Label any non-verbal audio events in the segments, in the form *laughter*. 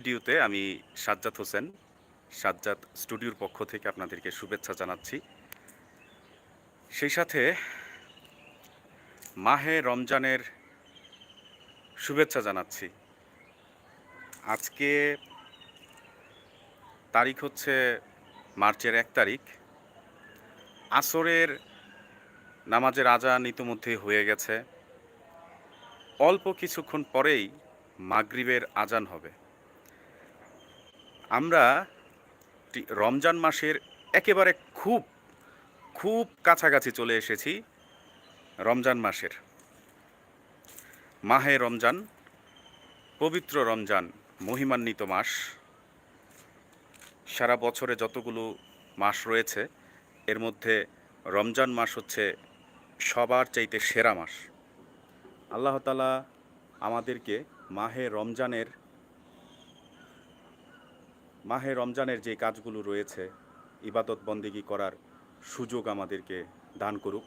ভিডিওতে আমি সাজ্জাদ হোসেন, সাজ্জাদ স্টুডিওর পক্ষ থেকে আপনাদেরকে শুভেচ্ছা জানাচ্ছি। সেই সাথে মাহে রমজানের শুভেচ্ছা জানাচ্ছি। আজকে তারিখ হচ্ছে মার্চের এক তারিখ। আসরের নামাজের আজান ইতিমধ্যে হয়ে গেছে। অল্প কিছুক্ষণ পরেই মাগরিবের আজান হবে। আমরা রমজান মাসের একেবারে খুব খুব কাছাকাছি চলে এসেছি রমজান মাসের। মাহে রমজান, পবিত্র রমজান, মহিমান্বিত মাস। সারা বছরে যতগুলো মাস রয়েছে, এর মধ্যে রমজান মাস হচ্ছে সবার চাইতে সেরা মাস। আল্লাহ তালা আমাদেরকে মাহে রমজানের মাহে রমজানের যে কাজগুলো রয়েছে ইবাদত বন্দিগি করার সুযোগ আমাদেরকে দান করুক।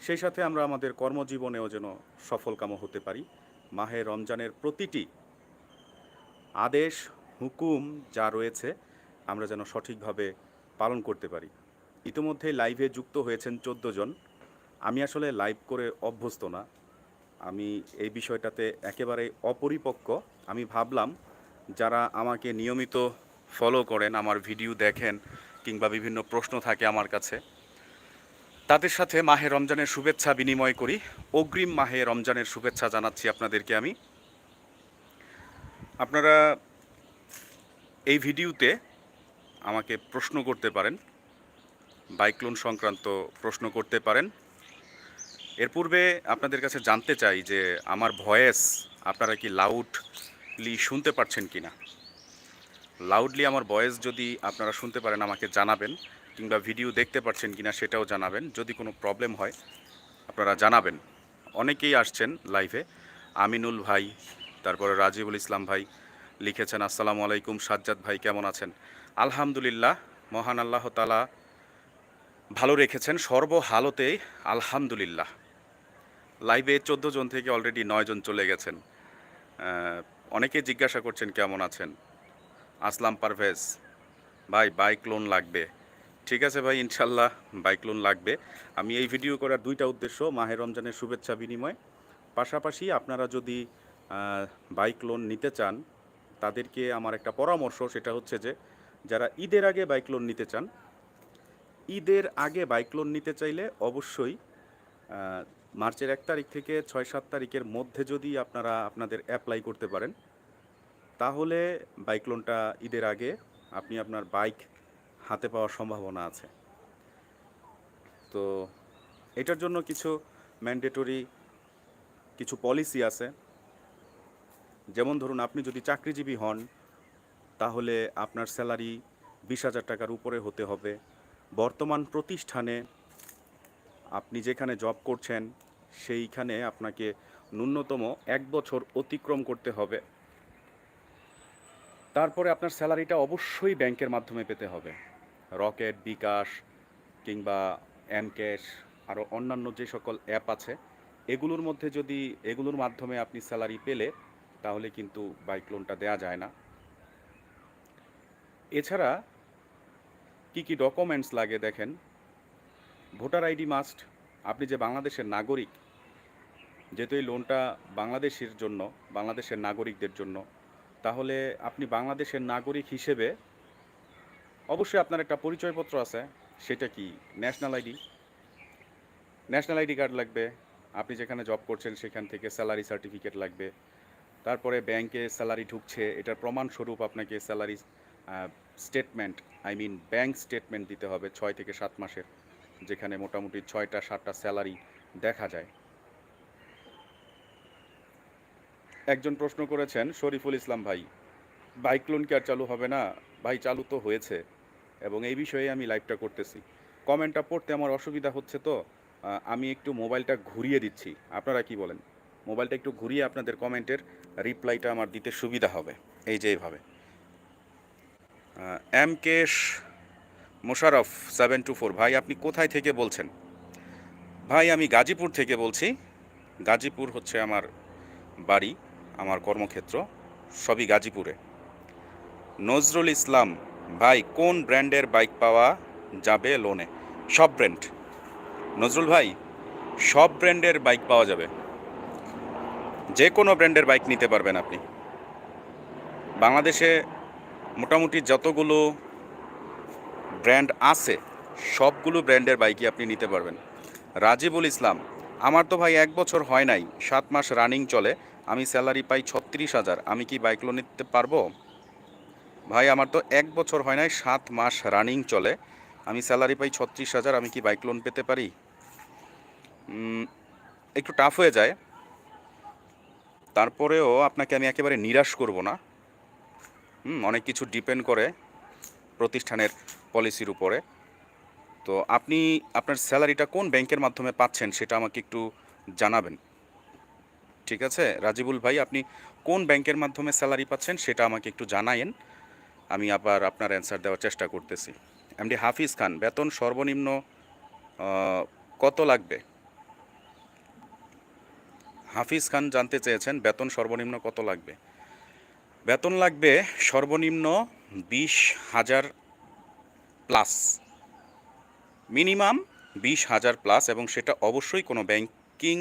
সেই সাথে আমরা আমাদের কর্মজীবনেও যেন সফলকাম হতে পারি। মাহে রমজানের প্রতিটি আদেশ, হুকুম যা রয়েছে, আমরা যেন সঠিকভাবে পালন করতে পারি। ইতিমধ্যে লাইভে যুক্ত হয়েছেন চোদ্দ জন। আমি আসলে লাইভ করে অভ্যস্ত না। আমি এই বিষয়টাতে একেবারে অপরিপক্ক। আমি ভাবলাম যারা আমাকে নিয়মিত ফলো করেন, আমার ভিডিও দেখেন কিংবা বিভিন্ন প্রশ্ন থাকে আমার কাছে, তাদের সাথে মাহে রমজানের শুভেচ্ছা বিনিময় করি। অগ্রিম মাহে রমজানের শুভেচ্ছা জানাচ্ছি আপনাদেরকে আমি। আপনারা এই ভিডিওতে আমাকে প্রশ্ন করতে পারেন বাইক লোন সংক্রান্ত প্রশ্ন করতে পারেন। এর পূর্বে আপনাদের কাছে জানতে চাই যে, আমার ভয়েস আপনারা কি লাউডলি শুনতে পারছেন কি না লাউডলি আমার ভয়েস যদি আপনারা শুনতে পারেন, আমাকে জানাবেন কিংবা ভিডিও দেখতে পাচ্ছেন কিনা সেটাও জানাবেন। যদি কোনো প্রবলেম হয়, আপনারা জানাবেন। অনেকেই আসছেন লাইভে আমিনুল ভাই, তারপরে রাজিবুল ইসলাম ভাই লিখেছেন, আসসালামু আলাইকুম, সাজ্জাদ ভাই, কেমন আছেন? আলহামদুলিল্লাহ, মহান আল্লাহ তালা ভালো রেখেছেন। সর্বহালতেই আলহামদুলিল্লাহ। লাইভে চোদ্দ জন থেকে অলরেডি নয় জন চলে গেছেন। অনেকে জিজ্ঞাসা করছেন কেমন আছেন? আসলাম পারভেজ। ভাই বাইক লোন লাগবে। ঠিক আছে ভাই, ইনশাল্লাহ বাইক লোন লাগবে। আমি এই ভিডিও করার দুইটা উদ্দেশ্য মাহের রমজানের শুভেচ্ছা বিনিময়। পাশাপাশি আপনারা যদি বাইক লোন নিতে চান, তাদেরকে আমার একটা পরামর্শ, সেটা হচ্ছে যে, যারা ঈদের আগে বাইক লোন নিতে চান, ঈদের আগে বাইক লোন নিতে চাইলে অবশ্যই মার্চের এক তারিখ থেকে ছয় সাত তারিখের মধ্যে যদি আপনারা আপনাদের অ্যাপ্লাই করতে পারেন, তাহলে বাইক লোনটা ঈদের আগে আপনি আপনার বাইক হাতে পাওয়ার সম্ভাবনা আছে। তো এটার জন্য কিছু ম্যান্ডেটরি কিছু পলিসি আছে। যেমন ধরুন, আপনি যদি চাকরিজীবী হন, তাহলে আপনার স্যালারি বিশ হাজার টাকার উপরে হতে হবে। বর্তমান প্রতিষ্ঠানে আপনি যেখানে জব করছেন, সেইখানে আপনাকে ন্যূনতম এক বছর অতিক্রম করতে হবে। তারপরে আপনার স্যালারিটা অবশ্যই ব্যাংকের মাধ্যমে পেতে হবে। রকেট, বিকাশ কিংবা এম ক্যাশ আরও অন্যান্য যে সকল অ্যাপ আছে, এগুলোর মধ্যে যদি, এগুলোর মাধ্যমে আপনি স্যালারি পেলে, তাহলে কিন্তু বাইক লোনটা দেয়া যায় না। এছাড়া কি কি ডকুমেন্টস লাগে দেখেন? Voter ID must. আপনি যে বাংলাদেশের নাগরিক, যেহেতু এই লোনটা বাংলাদেশের জন্য, বাংলাদেশের নাগরিকদের জন্য, তাহলে আপনি বাংলাদেশের নাগরিক হিসেবে অবশ্যই আপনার একটা পরিচয়পত্র আছে, সেটা কি? National ID national ID card লাগবে, আপনি যেখানে জব করছেন সেখান থেকে স্যালারি সার্টিফিকেট লাগবে, তারপরে ব্যাংকে স্যালারি ঢুকছে, এটার প্রমাণস্বরূপ আপনাকে salary statement I mean bank statement দিতে হবে ছয় থেকে সাত মাসের। যেখানে মোটামুটি ছয়টা, সাতটা স্যালারি দেখা যায়। একজন প্রশ্ন করেছেন, শরীফুল ইসলাম ভাই, বাইক লোন কি আর চালু হবে না? ভাই, চালু তো হয়েছে এবং এই বিষয়ে আমি লাইভটা করতেছি। কমেন্টটা পড়তে আমার অসুবিধা হচ্ছে তো আমি একটু মোবাইলটা ঘুরিয়ে দিচ্ছি। আপনারা কি বলেন? মোবাইলটা একটু ঘুরিয়ে আপনাদের কমেন্টের রিপ্লাইটা আমার দিতে সুবিধা হবে। এই যে এইভাবে। এম কেশ মোশারফ সেভেন টু ফোর ভাই আপনি কোথায় থেকে বলছেন? ভাই আমি গাজীপুর থেকে বলছি। গাজীপুর হচ্ছে আমার বাড়ি, আমার কর্মক্ষেত্র, সবই গাজীপুরে। নজরুল ইসলাম, ভাই কোন ব্র্যান্ডের বাইক পাওয়া যাবে লোনে সব ব্র্যান্ড। নজরুল ভাই, সব ব্র্যান্ডের বাইক পাওয়া যাবে। যে কোনো ব্র্যান্ডের বাইক নিতে পারবেন আপনি। বাংলাদেশে মোটামুটি যতগুলো ব্র্যান্ড আছে, সবগুলো ব্র্যান্ডের বাইকই আপনি নিতে পারবেন। রাজিবুল ইসলাম, আমার তো ভাই এক বছর হয় নাই, সাত মাস রানিং চলে, আমি স্যালারি পাই ছত্রিশ হাজার, আমি কি বাইক লোন নিতে পারব? ভাই, আমার তো এক বছর হয় নাই, সাত মাস রানিং চলে, আমি স্যালারি পাই ছত্রিশ হাজার, আমি কি বাইক লোন পেতে পারি? একটু টাফ হয়ে যায়। তারপরেও আপনাকে আমি একেবারে নিরাশ করব না। হুম, অনেক কিছু ডিপেন্ড করে প্রতিষ্ঠানের পলিসির উপরে। তো আপনি আপনার স্যালারিটা কোন ব্যাংকের মাধ্যমে পাচ্ছেন সেটা আমাকে একটু জানাবেন। ঠিক আছে? রাজিবুল ভাই, আপনি কোন ব্যাংকের মাধ্যমে স্যালারি পাচ্ছেন সেটা আমাকে একটু জানায়েন। আমি আবার আপনার অ্যান্সার দেওয়ার চেষ্টা করতেছি। এমডি হাফিজ খান, বেতন সর্বনিম্ন কত লাগবে? হাফিজ খান জানতে চেয়েছেন, বেতন সর্বনিম্ন কত লাগবে? বেতন লাগবে সর্বনিম্ন বিশ হাজার প্লাস। মিনিমাম বিশ হাজার প্লাস এবং সেটা অবশ্যই কোনো ব্যাংকিং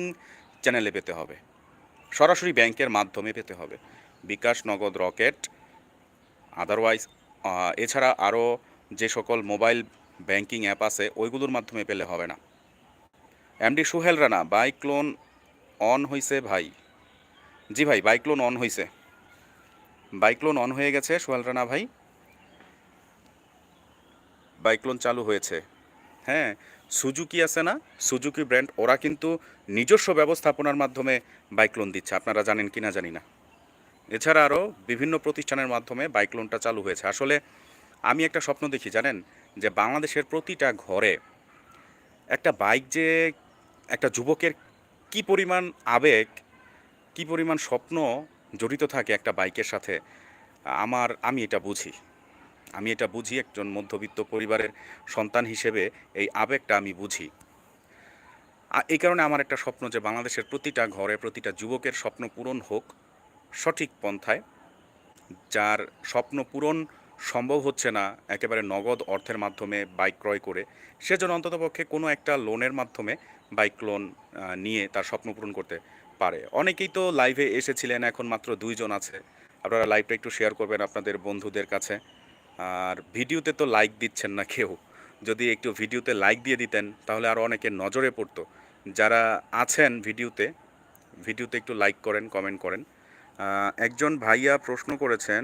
চ্যানেলে পেতে হবে। সরাসরি ব্যাংকের মাধ্যমে পেতে হবে। বিকাশ নগদ রকেট আদারওয়াইজ এছাড়া আরও যে সকল মোবাইল ব্যাংকিং অ্যাপ আছে, ওইগুলোর মাধ্যমে পেলে হবে না। MD Suhel Rana bike loan on হয়েছে ভাই। জি ভাই বাইক লোন অন হয়েছে বাইক লোন অন হয়ে গেছে সোহেল রানা ভাই। বাইক লোন চালু হয়েছে। হ্যাঁ সুজুকি আছে না? সুজুকি ব্র্যান্ড, ওরা কিন্তু নিজস্ব ব্যবস্থাপনার মাধ্যমে বাইক লোন দিচ্ছে। আপনারা জানেন কি না জানি না। এছাড়া আরও বিভিন্ন প্রতিষ্ঠানের মাধ্যমে বাইক লোনটা চালু হয়েছে। আসলে আমি একটা স্বপ্ন দেখি, জানেন? যে বাংলাদেশের প্রতিটা ঘরে একটা বাইক যে একটা যুবকের কি পরিমাণ আবেগ, কি পরিমাণ স্বপ্ন জড়িত থাকে একটা বাইকের সাথে, আমার, আমি এটা বুঝি। আমি এটা বুঝি একজন মধ্যবিত্ত পরিবারের সন্তান হিসেবে এই আবেগটা আমি বুঝি। এই কারণে আমার একটা স্বপ্ন যে বাংলাদেশের প্রতিটা ঘরে প্রতিটা যুবকের স্বপ্ন পূরণ হোক সঠিক পন্থায়। যার স্বপ্ন পূরণ সম্ভব হচ্ছে না একেবারে নগদ অর্থের মাধ্যমে বাইক ক্রয় করে সেজন্য অন্ততপক্ষে কোনো একটা লোনের মাধ্যমে বাইক লোন নিয়ে তার স্বপ্ন পূরণ করতে পারে। অনেকেই তো লাইভে এসেছিলেন, এখন মাত্র দুইজন আছে। আপনারা লাইভটা একটু শেয়ার করবেন আপনাদের বন্ধুদের কাছে। আর ভিডিওতে তো লাইক দিচ্ছেন না কেউ। যদি একটু ভিডিওতে লাইক দিয়ে দিতেন, তাহলে আরও অনেকে নজরে পড়তো। যারা আছেন ভিডিওতে ভিডিওতে একটু লাইক করেন কমেন্ট করেন। একজন ভাইয়া প্রশ্ন করেছেন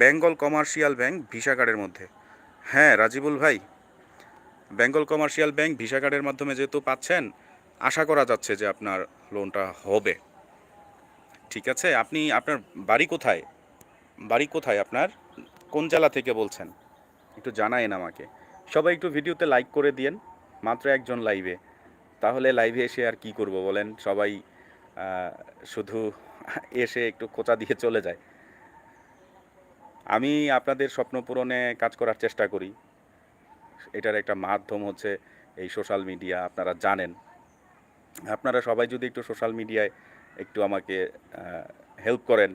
বেঙ্গল কমার্শিয়াল ব্যাংক ভিসা কার্ডের মধ্যে। হ্যাঁ রাজিবুল ভাই বেঙ্গল কমার্শিয়াল ব্যাংক ভিসা কার্ডের মাধ্যমে যেহেতু পাচ্ছেন, আশা করা যাচ্ছে যে আপনার লোনটা হবে। ঠিক আছে? আপনি, আপনার বাড়ি কোথায়? বাড়ি কোথায় আপনার? কোন জেলা থেকে বলছেন? একটু জানায়েন আমাকে। সবাই একটু ভিডিওতে লাইক করে দিয়েন, মাত্র একজন লাইভে তাহলে লাইভে এসে আর কি করব বলেন? সবাই শুধু এসে একটু খোঁচা দিয়ে চলে যায়। আমি আপনাদের স্বপ্ন পূরণে কাজ করার চেষ্টা করি। এটার একটা মাধ্যম হচ্ছে এই সোশ্যাল মিডিয়া আপনারা জানেন। আপনারা সবাই যদি একটু সোশ্যাল মিডিয়ায় একটু আমাকে হেল্প করেন,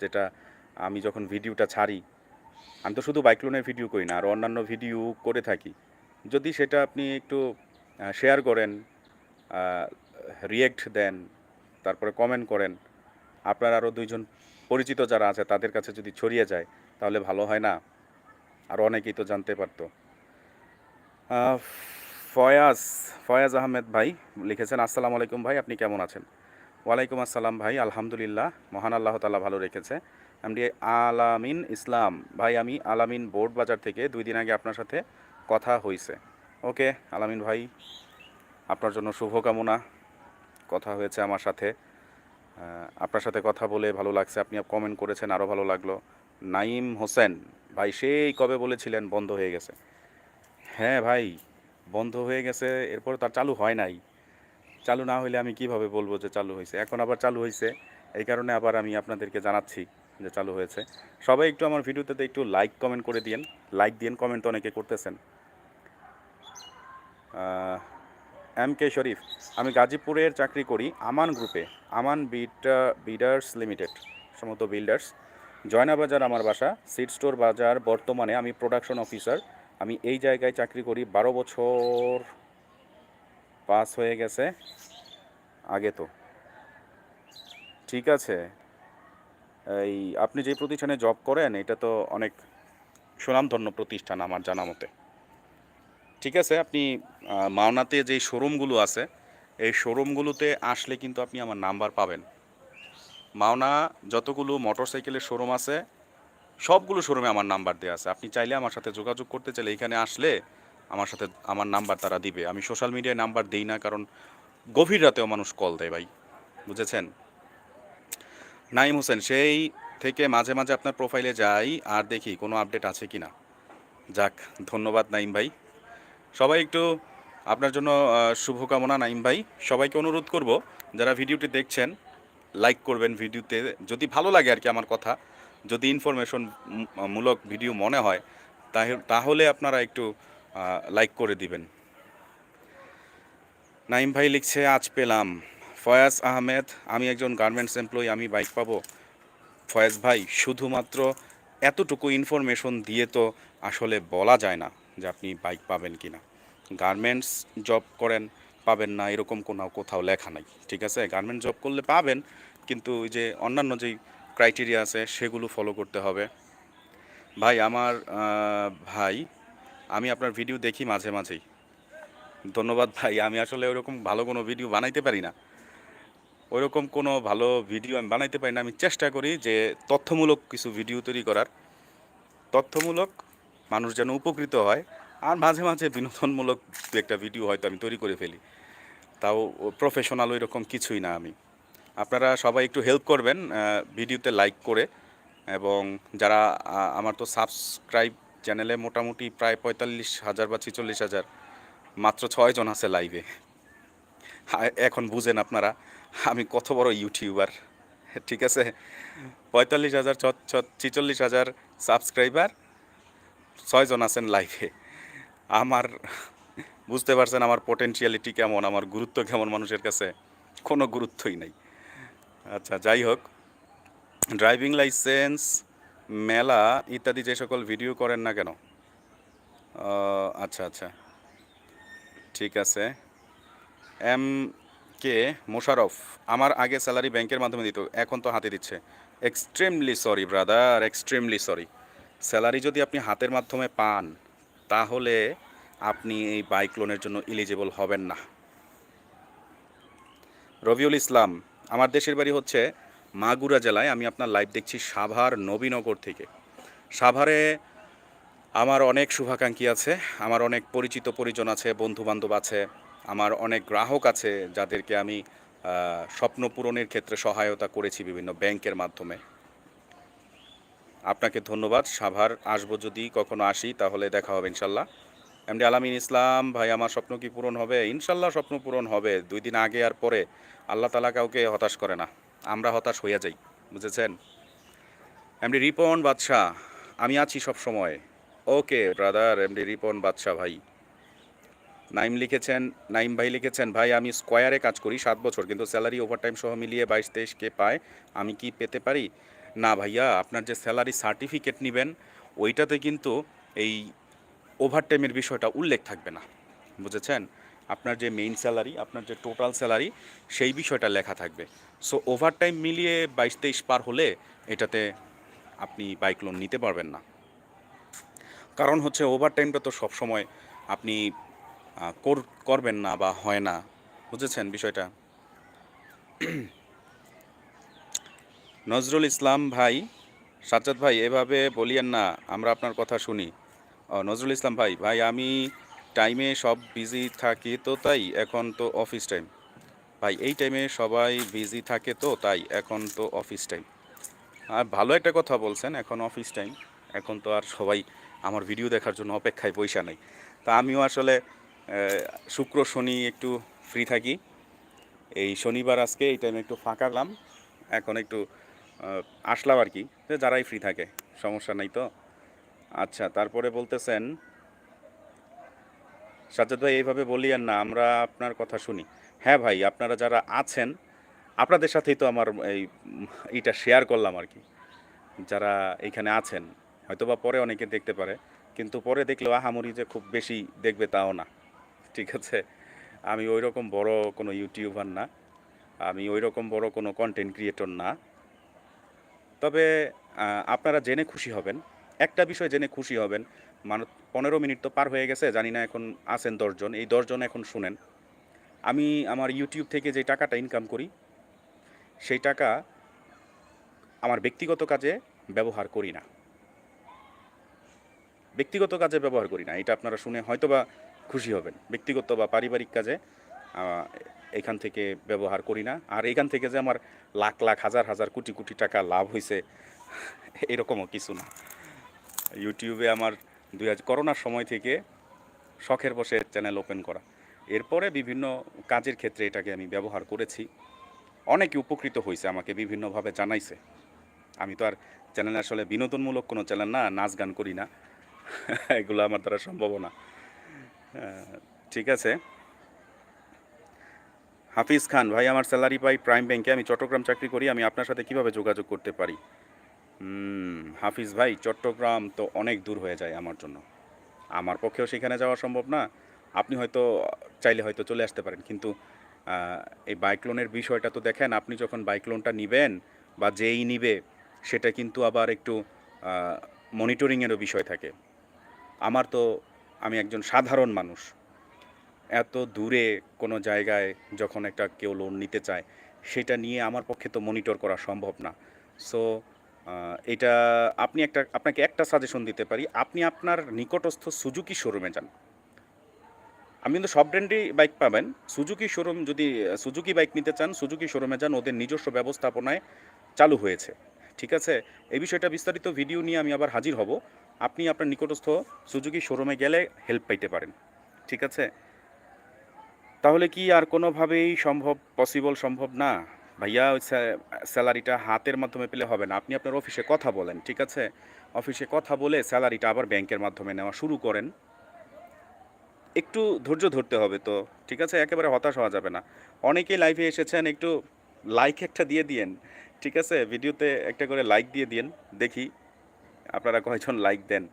যেটা আমি যখন ভিডিওটা ছাড়ি আমি তো শুধু বাইক লোনের ভিডিও করি না, আর অন্যান্য ভিডিও করে থাকি। যদি সেটা আপনি একটু শেয়ার করেন রিয়েক্ট দেন, তারপরে কমেন্ট করেন, আপনার আরও দুইজন পরিচিত যারা আছে, তাদের কাছে যদি ছড়িয়ে যায়, তাহলে ভালো হয় না? আর অনেকেই তো জানতে পারতো। ফয়াজ ফয়াজ আহমেদ ভাই লিখেছেন, আসসালামু আলাইকুম ভাই, আপনি কেমন আছেন? ওয়ালাইকুম আসসালাম ভাই, আলহামদুলিল্লাহ। মহান আল্লাহ তালা ভালো রেখেছে। এমডি আলামিন ইসলাম। ভাই, আমি আলামিন বোর্ড বাজার থেকে দুই দিন আগে আপনার সাথে কথা হয়েছে ওকে, আলামিন ভাই, আপনার জন্য শুভকামনা। কথা হয়েছে আমার সাথে। আপনার সাথে কথা বলে ভালো লাগছে। আপনি কমেন্ট করেছেন আরও ভালো লাগল। নাইম হোসেন, ভাই, সেই কবে বলেছিলেন বন্ধ হয়ে গেছে। হ্যাঁ ভাই, বন্ধ হয়ে গেছে, এরপর তার চালু হয় নাই। চালু না হলে আমি কীভাবে বলব যে চালু হয়েছে এখন আবার চালু হয়েছে এই কারণে আবার আমি আপনাদেরকে জানাচ্ছি যে চালু হয়েছে। সবাই একটু আমার ভিডিওতে একটু লাইক কমেন্ট করে দিয়েন। লাইক দিয়েন কমেন্ট অনেকে করতেছেন। এম কে শরীফ আমি গাজীপুরের চাকরি করি আমান গ্রুপে আমান বিটা, বিডার্স লিমিটেড সমত বিল্ডার্স। জয়না বাজার আমার বাসা, সিড স্টোর বাজার বর্তমানে আমি প্রোডাকশন অফিসার আমি এই জায়গায় চাকরি করি বারো বছর পাস হয়ে গেছে। আগে তো। ঠিক আছে। এই, আপনি যে প্রতিষ্ঠানে জব করেন, এটা তো অনেক সুনামধন্য প্রতিষ্ঠান আমার জানা মতে। ঠিক আছে, আপনি মাওনাতে যে শোরুমগুলো আছে, এই শোরুমগুলোতে আসলে কিন্তু আপনি আমার নাম্বার পাবেন। মাওনা যতগুলো মোটরসাইকেলের শোরুম আছে, সবগুলো শোরুমে আমার নাম্বার দেওয়া আছে। আপনি চাইলে আমার সাথে যোগাযোগ করতে চাইলে এখানে আসলে আমার সাথে আমার নাম্বার তারা দিবে। আমি সোশ্যাল মিডিয়ায় নাম্বার দিই না, কারণ গভীর রাতেও মানুষ কল দেয় ভাই। বুঝেছেন? নাইম হোসেন, সেই থেকে মাঝে মাঝে আপনার প্রোফাইলে যাই আর দেখি কোনো আপডেট আছে কি না যাক, ধন্যবাদ নাইম ভাই। সবাই একটু আপনার জন্য শুভকামনা নাইম ভাই। সবাইকে অনুরোধ করব, যারা ভিডিওটি দেখছেন লাইক করবেন ভিডিওতে যদি ভালো লাগে আর কি আমার কথা, যদি ইনফরমেশন মূলক ভিডিও মনে হয়, তাহে- তাহলে আপনারা একটু লাইক করে দিবেন। নাইম ভাই লিখছে, আজ পেলাম। ফয়াজ আহমেদ, আমি একজন গার্মেন্টস এমপ্লয়ি আমি বাইক পাবো? ফয়াজ ভাই, শুধুমাত্র এতটুকু ইনফরমেশন দিয়ে তো আসলে বলা যায় না যে আপনি বাইক পাবেন কি না গার্মেন্টস জব করেন, পাবেন না, এরকম কোনো কোথাও লেখা নাই। ঠিক আছে? গার্মেন্টস জব করলে পাবেন, কিন্তু ওই যে অন্যান্য যেই ক্রাইটেরিয়া আছে, সেগুলো ফলো করতে হবে। ভাই, আমার ভাই আমি আপনার ভিডিও দেখি মাঝে মাঝেই। ধন্যবাদ ভাই, আমি আসলে ওরকম ভালো কোনো ভিডিও বানাইতে পারি না। ওইরকম কোনো ভালো ভিডিও আমি বানাইতে পারি না। আমি চেষ্টা করি যে তথ্যমূলক কিছু ভিডিও তৈরি করার। তথ্যমূলক মানুষ যেন উপকৃত হয়। আর মাঝে মাঝে বিনোদনমূলক একটা ভিডিও হয়তো আমি তৈরি করে ফেলি। তাও প্রফেশনাল ওই রকম কিছুই না আমি। আপনারা সবাই একটু হেল্প করবেন ভিডিওতে লাইক করে। এবং যারা আমার তো সাবস্ক্রাইব চ্যানেলে মোটামুটি প্রায় পঁয়তাল্লিশ হাজার বা ছিচল্লিশ হাজার, মাত্র ছয়জন আছে লাইভে এখন বুঝেন আপনারা, আমি কত বড় ইউটিউবার ঠিক আছে? পঁয়তাল্লিশ হাজার ছিচল্লিশ হাজার সাবস্ক্রাইবার ছয়জন আছেন লাইভে আমার, বুঝতে পারছেন আমার পটেনশিয়ালিটি কেমন, আমার গুরুত্ব কেমন মানুষের কাছে? কোনো গুরুত্বই নাই। আচ্ছা যাই হোক ড্রাইভিং লাইসেন্স মেলা ইত্যাদি যে সকল ভিডিও করেন না কেন? আচ্ছা আচ্ছা। ঠিক আছে। এম কে মোশারফ, আমার আগে স্যালারি ব্যাংকের মাধ্যমে দিত, এখন তো হাতে দিচ্ছে। Extremely sorry, brother, extremely sorry. Salary যদি আপনি হাতের মাধ্যমে পান, তাহলে আপনি এই বাইক লোনের জন্য এলিজিবল হবেন না। রবিউল ইসলাম, আমার দেশের বাড়ি হচ্ছে মাগুরা জেলায় আমি আপনার লাইভ দেখছি সাভার নবীনগর থেকে। সাভারে আমার অনেক শুভাকাঙ্ক্ষী আছে, আমার অনেক পরিচিত পরিজন আছে বন্ধু বান্ধব আছে, আমার অনেক গ্রাহক আছে যাদেরকে আমি স্বপ্ন পূরণের ক্ষেত্রে সহায়তা করেছি বিভিন্ন ব্যাংকের মাধ্যমে। আপনাকে ধন্যবাদ, সাভার আসব যদি কখনো আসি তাহলে দেখা হবে ইনশাল্লাহ। এমডি আলামিন ইসলাম, ভাই, আমার স্বপ্ন কি পূরণ হবে? ইনশাল্লাহ স্বপ্ন পূরণ হবে। দুই দিন আগে আর পরে আল্লাহ তালা কাউকে হতাশ করে না। আমরা হতাশ হইয়া যাই, বুঝেছেন? এমডি রিপন বাদশাহ, আমি আছি সব সময়। ওকে ব্রাদার এমডি রিপন বাদশাহ ভাই। নাইম লিখেছেন, নাইম ভাই লিখেছেন, ভাই, আমি স্কোয়ারে কাজ করি সাত বছর, কিন্তু স্যালারি ওভারটাইম সহ মিলিয়ে বাইশ তেইশ কে পায়, আমি কি পেতে পারি? না ভাইয়া, আপনার যে স্যালারি সার্টিফিকেট নেবেন, ওইটাতে কিন্তু এই ওভারটাইমের বিষয়টা উল্লেখ থাকবে না, বুঝেছেন? আপনার যে মেইন স্যালারি আপনার যে টোটাল স্যালারি সেই বিষয়টা লেখা থাকবে। সো ওভারটাইম মিলিয়ে বাইশ তেইশ পার হলে এটাতে আপনি বাইক লোন নিতে পারবেন না। কারণ হচ্ছে ওভারটাইমটা তো সবসময় আপনি করবেন না বা হয় না। বুঝেছেন বিষয়টা? নজরুল ইসলাম ভাই, সাজ্জাদ ভাই, এভাবে বলিয়েন না, আমরা আপনার কথা শুনি। নজরুল ইসলাম ভাই ভাই আমি টাইমে সব বিজি থাকি তো তাই, এখন তো অফিস টাইম ভাই, এই টাইমে সবাই বিজি থাকে তো, তাই এখন তো অফিস টাইম আর ভালো একটা কথা বলছেন, এখন অফিস টাইম এখন তো আর সবাই আমার ভিডিও দেখার জন্য অপেক্ষায় পয়সা নেই। তা আমিও আসলে শুক্র শনি একটু ফ্রি থাকি। এই শনিবার আজকে এই টাইমে একটু ফাঁকালাম এখন একটু আসলাম আর কি, যে যারাই ফ্রি থাকে, সমস্যা নাই তো। আচ্ছা তারপরে বলতেছেন, সাজ্জাদ ভাই, এইভাবে বলি আর না, আমরা আপনার কথা শুনি। হ্যাঁ ভাই, আপনারা যারা আছেন, আপনাদের সাথেই তো আমার এই এইটা শেয়ার করলাম আর কি। যারা এখানে আছেন হয়তো বা পরে অনেকে দেখতে পারে, কিন্তু পরে দেখলেও আহামরি যে খুব বেশি দেখবে তাও না, ঠিক আছে? আমি ওই রকম বড় কোনো ইউটিউবার না, আমি ওই রকম বড় কোনো কন্টেন্ট ক্রিয়েটর না। তবে আপনারা জেনে খুশি হবেন, একটা বিষয় জেনে খুশি হবেন মানুষ পনেরো মিনিট তো পার হয়ে গেছে, জানি না এখন আছেন দশজন, এই দশজন এখন শুনেন। আমি আমার ইউটিউব থেকে যে টাকাটা ইনকাম করি, সেই টাকা আমার ব্যক্তিগত কাজে ব্যবহার করি না। ব্যক্তিগত কাজে ব্যবহার করি না, এটা আপনারা শুনে হয়তোবা খুশি হবেন। ব্যক্তিগত বা পারিবারিক কাজে এখান থেকে ব্যবহার করি না। আর এখান থেকে যে আমার লাখ লাখ, হাজার হাজার কোটি কোটি টাকা লাভ হয়েছে এরকমও কিছু না। ইউটিউবে আমার দুই হাজার করোনার সময় থেকে শখের বসে চ্যানেল ওপেন করা। এরপরে বিভিন্ন কাজের ক্ষেত্রে এটাকে আমি ব্যবহার করেছি। অনেকে উপকৃত হয়েছে আমাকে বিভিন্নভাবে জানাইছে। আমি তো আর চ্যানেল আসলে বিনোদনমূলক কোনো চ্যানেল না, নাচ গান করি না। *laughs* এগুলো আমার দ্বারা সম্ভব না। ঠিক আছে। হাফিজ খান, ভাই, আমার স্যালারি পাই প্রাইম ব্যাংকে, আমি চট্টগ্রাম চাকরি করি, আমি আপনার সাথে কীভাবে যোগাযোগ করতে পারি? হাফিজ ভাই, চট্টগ্রাম তো অনেক দূর হয়ে যায় আমার জন্য। আমার পক্ষেও সেখানে যাওয়া সম্ভব না। আপনি হয়তো, চাইলে হয়তো চলে আসতে পারেন। কিন্তু এই বাইক লোনের বিষয়টা তো দেখেন, আপনি যখন বাইক লোনটা নেবেন বা যেই নিবে, সেটা কিন্তু আবার একটু মনিটরিংয়েরও বিষয় থাকে। আমার তো, আমি একজন সাধারণ মানুষ। এত দূরে কোনো জায়গায় যখন একটা কেউ লোন নিতে চায়, সেটা নিয়ে আমার পক্ষে তো মনিটর করা সম্ভব না। সো এটা আপনি একটা, আপনাকে একটা সাজেশন দিতে পারি। আপনি আপনার নিকটস্থ সুজুকি শোরুমে যান। আপনি কিন্তু সব ব্র্যান্ডেই বাইক পাবেন। সুজুকি শোরুম যদি সুজুকি বাইক নিতে চান সুজুকি শোরুমে যান, ওদের নিজস্ব ব্যবস্থাপনায় চালু হয়েছে। ঠিক আছে? এই বিষয়টা বিস্তারিত ভিডিও নিয়ে আমি আবার হাজির হব। আপনি আপনার নিকটস্থ সুজুকি শোরুমে গেলে হেল্প পাইতে পারেন। ঠিক আছে? তাহলে কি আর কোনোভাবেই সম্ভব পসিবল সম্ভব না? ভাইয়া, ওই স্যালারিটা হাতের মাধ্যমে পেলে হবে না। আপনি আপনার অফিসে কথা বলেন, ঠিক আছে? অফিসে কথা বলে স্যালারিটা আবার ব্যাংকের মাধ্যমে নেওয়া শুরু করেন। একটু ধৈর্য ধরতে হবে তো, ঠিক আছে? একেবারে হতাশ হওয়া যাবে না। অনেকেই লাইভে এসেছেন, একটু লাইক একটা দিয়ে দিয়েন, ঠিক আছে? ভিডিওতে একটা করে লাইক দিয়ে দিয়েন, দেখি আপনারা কয়জন লাইক দেন।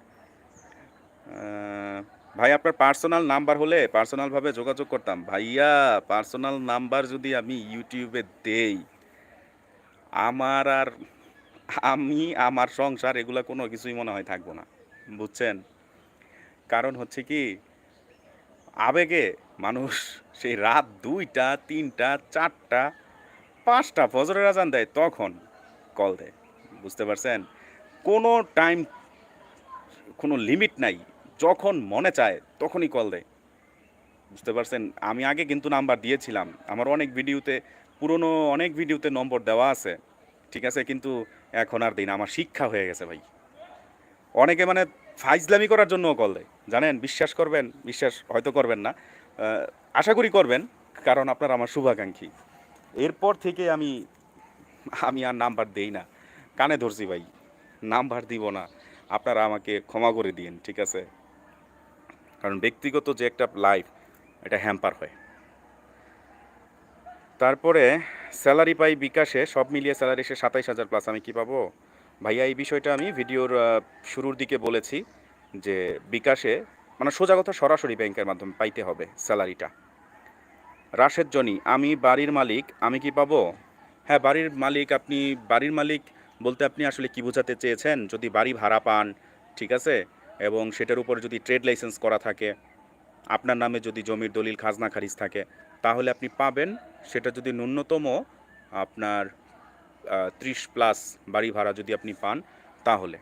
ভাই, আপনার পার্সোনাল নাম্বার হলে পার্সোনালভাবে যোগাযোগ করতাম। ভাইয়া পার্সোনাল নাম্বার যদি আমি ইউটিউবে দেই, আমার আর আমি, আমার সংসার, এগুলো কোনো কিছুই মনে হয় থাকব না। বুঝছেন? কারণ হচ্ছে কি আবেগে মানুষ সেই রাত দুইটা, তিনটা, চারটা, পাঁচটা ফজরের আজান দেয়, তখন কল দেয়। বুঝতে পারছেন? কোনো টাইম কোনো লিমিট নাই। যখন মনে চায়, তখনই কল দেয়। বুঝতে পারছেন? আমি আগে কিন্তু নাম্বার দিয়েছিলাম। আমার অনেক ভিডিওতে, পুরনো অনেক ভিডিওতে নম্বর দেওয়া আছে। ঠিক আছে? কিন্তু এখন আর দিন আমার শিক্ষা হয়ে গেছে ভাই। অনেকে মানে ফাইজলামি করার জন্যও কল দেয়। জানেন, বিশ্বাস করবেন, বিশ্বাস হয়তো করবেন না। আশা করি করবেন, কারণ আপনার আমার শুভাকাঙ্ক্ষী। এরপর থেকে আমি আমি আর নাম্বার দেই না। কানে ধরছি ভাই, নাম্বার দিব না। আপনারা আমাকে ক্ষমা করে দিন ঠিক আছে? কারণ ব্যক্তিগত যে একটা লাইফ এটা হ্যাম্পার হয়। তারপরে স্যালারি পাই বিকাশে, সব মিলিয়ে স্যালারি এসে সাতাইশ হাজার প্লাস আমি কি পাবো? ভাইয়া, এই বিষয়টা আমি ভিডিওর শুরুর দিকে বলেছি যে বিকাশে মানে সোজা কথা সরাসরি ব্যাংকের মাধ্যমে পাইতে হবে স্যালারিটা। রাশেদ জনি, আমি বাড়ির মালিক, আমি কি পাবো? হ্যাঁ বাড়ির মালিক, আপনি, বাড়ির মালিক বলতে আপনি আসলে কি বোঝাতে চেয়েছেন? যদি বাড়ি ভাড়া পান, ঠিক আছে? এবং সেটার উপর যদি ট্রেড লাইসেন্স করা থাকে, আপনার নামে যদি জমির দলিল, খাজনা, খারিজ থাকে, তাহলে আপনি পাবেন। সেটা যদি ন্যূনতম আপনার ত্রিশ প্লাস বাড়ি ভাড়া যদি আপনি পান, তাহলে।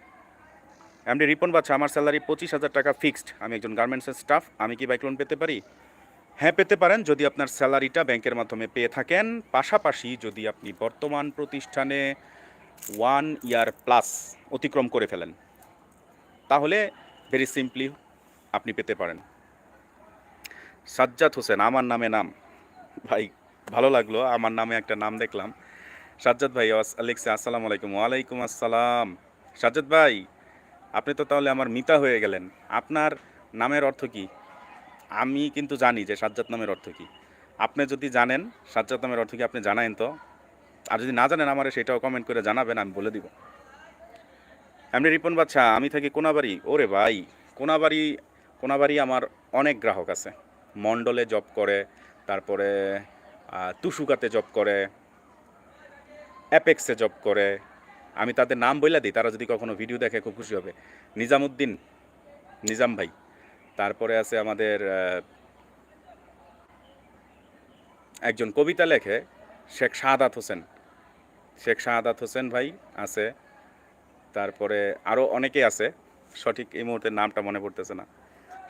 এমনি রিপন বাচ্চা, আমার স্যালারি পঁচিশ হাজার টাকা ফিক্সড। আমি একজন গার্মেন্টসের স্টাফ, আমি কি বাইক লোন পেতে পারি? হ্যাঁ পেতে পারেন যদি আপনার স্যালারিটা ব্যাংকের মাধ্যমে পেয়ে থাকেন। পাশাপাশি যদি আপনি বর্তমান প্রতিষ্ঠানে ওয়ান ইয়ার প্লাস অতিক্রম করে ফেলেন, তাহলে ভেরি সিম্পলি আপনি পেতে পারেন। সাজ্জাদ হোসেন, আমার নামে নাম। ভাই, ভালো লাগল, আমার নামে একটা নাম দেখলাম। সাজ্জাদ ভাই আলেক্সা আসসালামু আলাইকুম। ওয়ালাইকুম আসসালাম। সাজ্জাদ ভাই, আপনি তো তাহলে আমার মিতা হয়ে গেলেন। আপনার নামের অর্থ কি? আমি কিন্তু জানি যে সাজ্জাদ নামের অর্থ কি। আপনি যদি জানেন সাজ্জাদ নামের অর্থ কি, আপনি জানায়েন তো। আর যদি না জানেন আমার, সেটাও কমেন্ট করে জানাবেন, আমি বলে দিব। এমনি রিপন বাচ্চা, আমি থাকি কোনাবাড়ি। ওরে ভাই, কোনাবাড়ি কোনাবাড়ি আমার অনেক গ্রাহক আছে। মণ্ডলে জব করে, তারপরে তুসুকাতে জব করে অ্যাপেক্সে জব করে। আমি তাদের নাম বইলা দিই, তারা যদি কখনো ভিডিও দেখে খুব খুশি হবে। নিজামুদ্দিন, নিজাম ভাই। তারপরে আছে আমাদের একজন কবিতা লেখে, শেখ শাহাদাত হোসেন। শেখ শাহাদাত হোসেন ভাই আছে। তারপরে আরও অনেকে আছে, সঠিক এই মুহূর্তে নামটা মনে পড়তেছে না।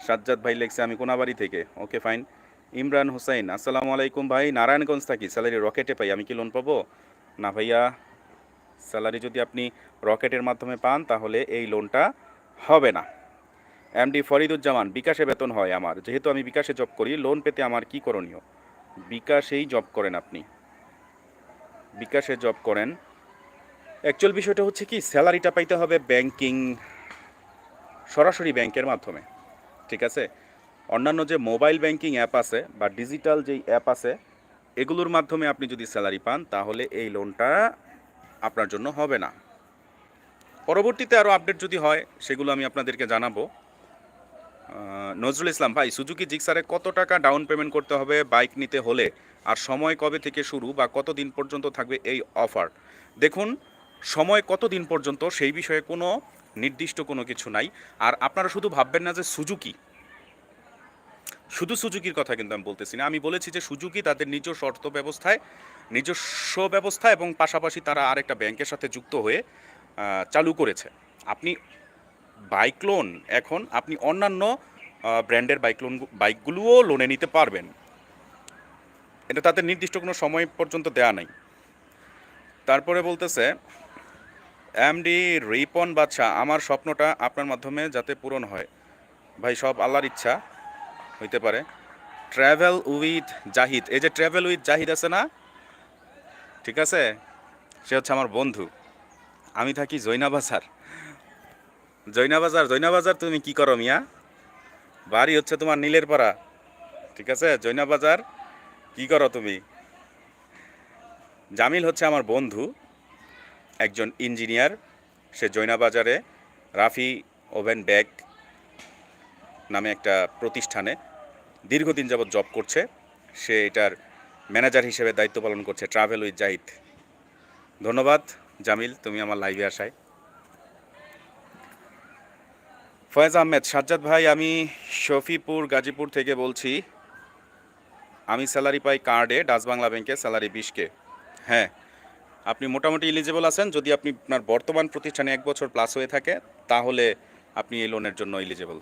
সাজ্জাদ ভাই লেখছে, আমি কোনাবাড়ি থেকে। ওকে ফাইন ইমরান হুসাইন, আসসালামু আলাইকুম ভাই, নারায়ণগঞ্জ থাকি, স্যালারি রকেটে পাই, আমি কি লোন পাবো? না ভাইয়া স্যালারি যদি আপনি রকেটের মাধ্যমে পান, তাহলে এই লোনটা হবে না। এমডি ফরিদুজ্জামান, বিকাশে বেতন হয় আমার। যেহেতু আমি বিকাশে জব করি লোন পেতে আমার কি করণীয়? বিকাশেই জব করেন আপনি। বিকাশে জব করেন। অ্যাকচুয়াল বিষয়টা হচ্ছে কি স্যালারিটা পাইতে হবে ব্যাংকিং সরাসরি ব্যাংকের মাধ্যমে। ঠিক আছে? অন্যান্য যে মোবাইল ব্যাংকিং অ্যাপ আছে বা ডিজিটাল যেই অ্যাপ আছে এগুলোর মাধ্যমে আপনি যদি স্যালারি পান, তাহলে এই লোনটা আপনার জন্য হবে না। পরবর্তীতে আরও আপডেট যদি হয়, সেগুলো আমি আপনাদেরকে জানাব। নজরুল ইসলাম, ভাই, সুজুকি জিক্সারে কত টাকা ডাউন পেমেন্ট করতে হবে বাইক নিতে হলে? আর সময় কবে থেকে শুরু বা কত দিন পর্যন্ত থাকবে এই অফার দেখুন, সময় কত দিন পর্যন্ত, সেই বিষয়ে কোনো নির্দিষ্ট কোনো কিছু নাই। আর আপনারা শুধু ভাববেন না যে সুজুকি শুধু সুজুকির কথা কিন্তু আমি বলতেছি না। আমি বলেছি যে সুজুকি তাদের নিজ শর্ত ব্যবস্থায় নিজস্ব ব্যবস্থা এবং পাশাপাশি তারা আরেকটা ব্যাংকের সাথে যুক্ত হয়ে চালু করেছে। আপনি বাইক লোন এখন আপনি অন্যান্য ব্র্যান্ডের বাইক লোন বাইকগুলোও লোনে নিতে পারবেন। এটা তাদের নির্দিষ্ট কোনো সময় পর্যন্ত দেয়া নাই। তারপরে বলতেছে, এমডি, রিপন বাদশা আমার স্বপ্নটা আপনার মাধ্যমে যাতে পূরণ হয়। ভাই, সব আল্লাহর ইচ্ছা। হইতে পারে। ট্রাভেল উইথ জাহিদ এই যে ট্রাভেল উইথ জাহিদ আছে না? ঠিক আছে? সে হচ্ছে আমার বন্ধু। আমি থাকি জৈনাবাজার জৈনাবাজার জৈনাবাজার তুমি কি করো মিয়া? বাড়ি হচ্ছে তোমার নীলের পাড়া। ঠিক আছে? জৈনাবাজার কি করো তুমি? জামিল হচ্ছে আমার বন্ধু। একজন ইঞ্জিনিয়ার। সে জৈনাবাজারে রাফি ওভেন ব্যাগ নামে একটা প্রতিষ্ঠানে দীর্ঘদিন যাবৎ জব করছে। সে এটার ম্যানেজার হিসেবে দায়িত্ব পালন করছে ট্রাভেল উইথ জাহিদ। ধন্যবাদ, জামিল, তুমি আমার লাইভে আসায়। ফয়েজ আহমেদ, সাজ্জাদ ভাই, আমি শফিপুর, গাজীপুর থেকে বলছি, আমি স্যালারি পাই কার্ডে, ডাচ বাংলা ব্যাংকে স্যালারি বিশকে। হ্যাঁ আপনি মোটামুটি এলিজিবল আছেন। যদি আপনি আপনার বর্তমান প্রতিষ্ঠানে এক বছর প্লাস হয়ে থাকে, তাহলে আপনি এই লোনের জন্য এলিজিবল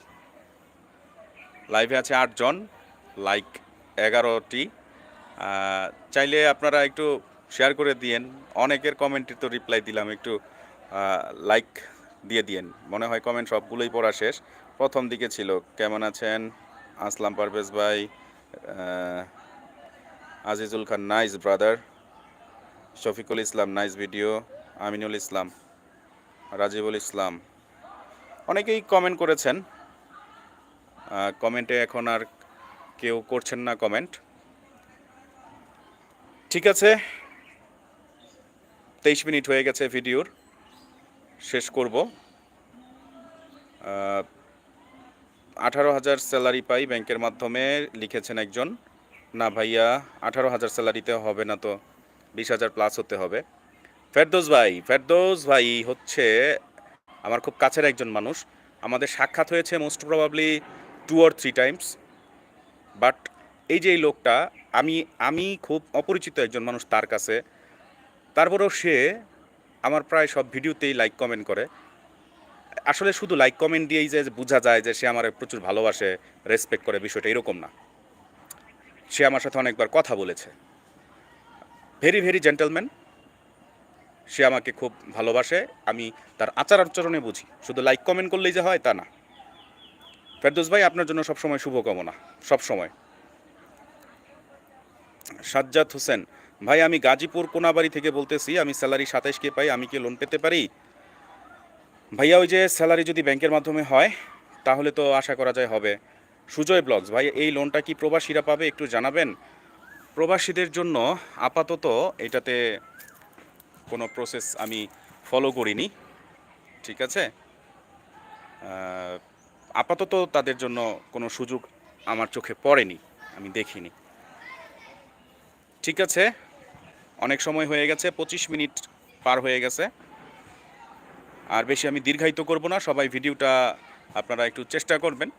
লাইভে আছে আটজন লাইক এগারোটি। চাইলে আপনারা একটু শেয়ার করে দিয়েন। অনেকের কমেন্টে তো রিপ্লাই দিলাম, একটু লাইক দিয়ে দিয়েন। মনে হয় কমেন্ট সবগুলোই পড়া শেষ। প্রথম দিকে ছিল, কেমন আছেন? আসলাম পারভেজ ভাই Azizul Khan nice brother Shafiqul Islam nice video Aminul Islam, Rajibul Islam. অনেকেই কমেন্ট করেছেন। কমেন্টে এখন আর কেউ করছেন না কমেন্ট। ঠিক আছে। তেইশ মিনিট হয়ে গেছে ভিডিওর। শেষ করব। আঠারো হাজার স্যালারি পাই ব্যাংকের মাধ্যমে, লিখেছেন একজন। না ভাইয়া, আঠারো হাজার স্যালারিতে হবে না তো, বিশ হাজার প্লাস হতে হবে। ফেরদোস ভাই ফেরদোস ভাই হচ্ছে আমার খুব কাছের একজন মানুষ। আমাদের সাক্ষাৎ হয়েছে most probably two or three times but এই যে এই লোকটা, আমি আমি খুব অপরিচিত একজন মানুষ তার কাছে। তারপরেও সে আমার প্রায় সব ভিডিওতেই লাইক কমেন্ট করে। আসলে শুধু লাইক কমেন্ট দিয়েই যে বোঝা যায় যে সে আমার প্রচুর ভালোবাসে রেসপেক্ট করে, বিষয়টা এরকম না। সে আমার সাথে অনেকবার কথা বলেছে। ভেরি ভেরি জেন্টেলম্যান সে আমাকে খুব ভালোবাসে। আমি তার আচার আচরণে বুঝি। শুধু লাইক কমেন্ট করলেই যে হয় তা না। ফেরদৌস ভাই, আপনার জন্য সবসময় শুভকামনা, সবসময়। সাজ্জাদ হোসেন, ভাই, আমি গাজীপুর কোনাবাড়ি থেকে বলতেছি, আমি স্যালারি সাতাইশকে পাই, আমি কি লোন পেতে পারি? ভাইয়া, ওই যে স্যালারি যদি ব্যাংকের মাধ্যমে হয়, তাহলে তো আশা করা যায় হবে। সুজয় ব্লগস, ভাই, এই লোনটা কি প্রবাসীরা পাবে, একটু জানাবেন? প্রবাসীদের জন্য আপাতত এটাতে কোনো প্রসেস আমি ফলো করিনি। ঠিক আছে? আপাতত তাদের জন্য কোনো সুযোগ আমার চোখে পড়েনি, আমি দেখিনি। ঠিক আছে, অনেক সময় হয়ে গেছে, পঁচিশ মিনিট পার হয়ে গেছে। আর বেশি আমি দীর্ঘায়িত করব না, সবাই ভিডিওটা আপনারা একটু চেষ্টা করবেন,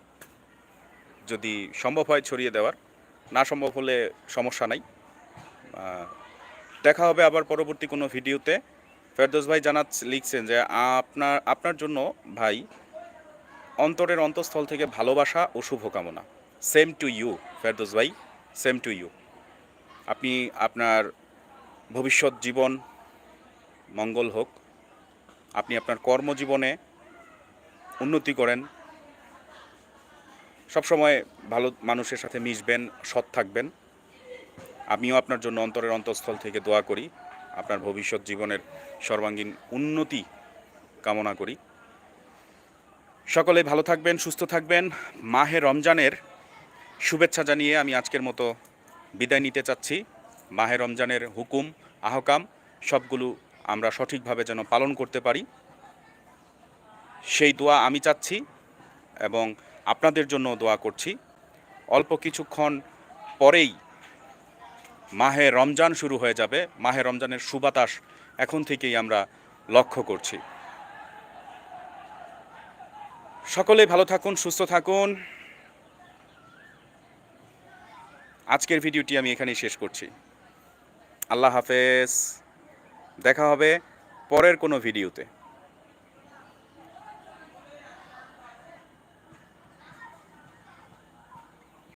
যদি সম্ভব হয় ছড়িয়ে দেওয়ার। না সম্ভব হলে সমস্যা নাই। দেখা হবে আবার পরবর্তী কোনো ভিডিওতে। ফেরদৌস ভাই জানাত লিখছেন যে, আপনার আপনার জন্য ভাই অন্তরের অন্তঃস্থল থেকে ভালোবাসা ও শুভকামনা। সেম টু ইউ ফেরদৌস ভাই সেম টু ইউ আপনি আপনার ভবিষ্যৎ জীবন মঙ্গল হোক। আপনি আপনার কর্মজীবনে উন্নতি করেন। সবসময় ভালো মানুষের সাথে মিশবেন, সৎ থাকবেন। আমিও আপনার জন্য অন্তরের অন্তঃস্থল থেকে দোয়া করি। আপনার ভবিষ্যৎ জীবনের সর্বাঙ্গীন উন্নতি কামনা করি। সকলে ভালো থাকবেন, সুস্থ থাকবেন। মাহে রমজানের শুভেচ্ছা জানিয়ে আমি আজকের মতো বিদায় নিতে চাচ্ছি। মাহে রমজানের হুকুম, আহকাম সবগুলো আমরা সঠিকভাবে যেন পালন করতে পারি। সেই দোয়া আমি চাচ্ছি এবং আপনাদের জন্য দোয়া করছি। অল্প কিছুক্ষণ পরেই মাহে রমজান শুরু হয়ে যাবে। মাহে রমজানের সুবাতাস এখন থেকেই আমরা লক্ষ্য করছি। সকলে ভালো থাকুন, সুস্থ থাকুন। আজকের ভিডিওটি আমি এখানেই শেষ করছি। আল্লাহ হাফেজ। দেখা হবে পরের কোনো ভিডিওতে।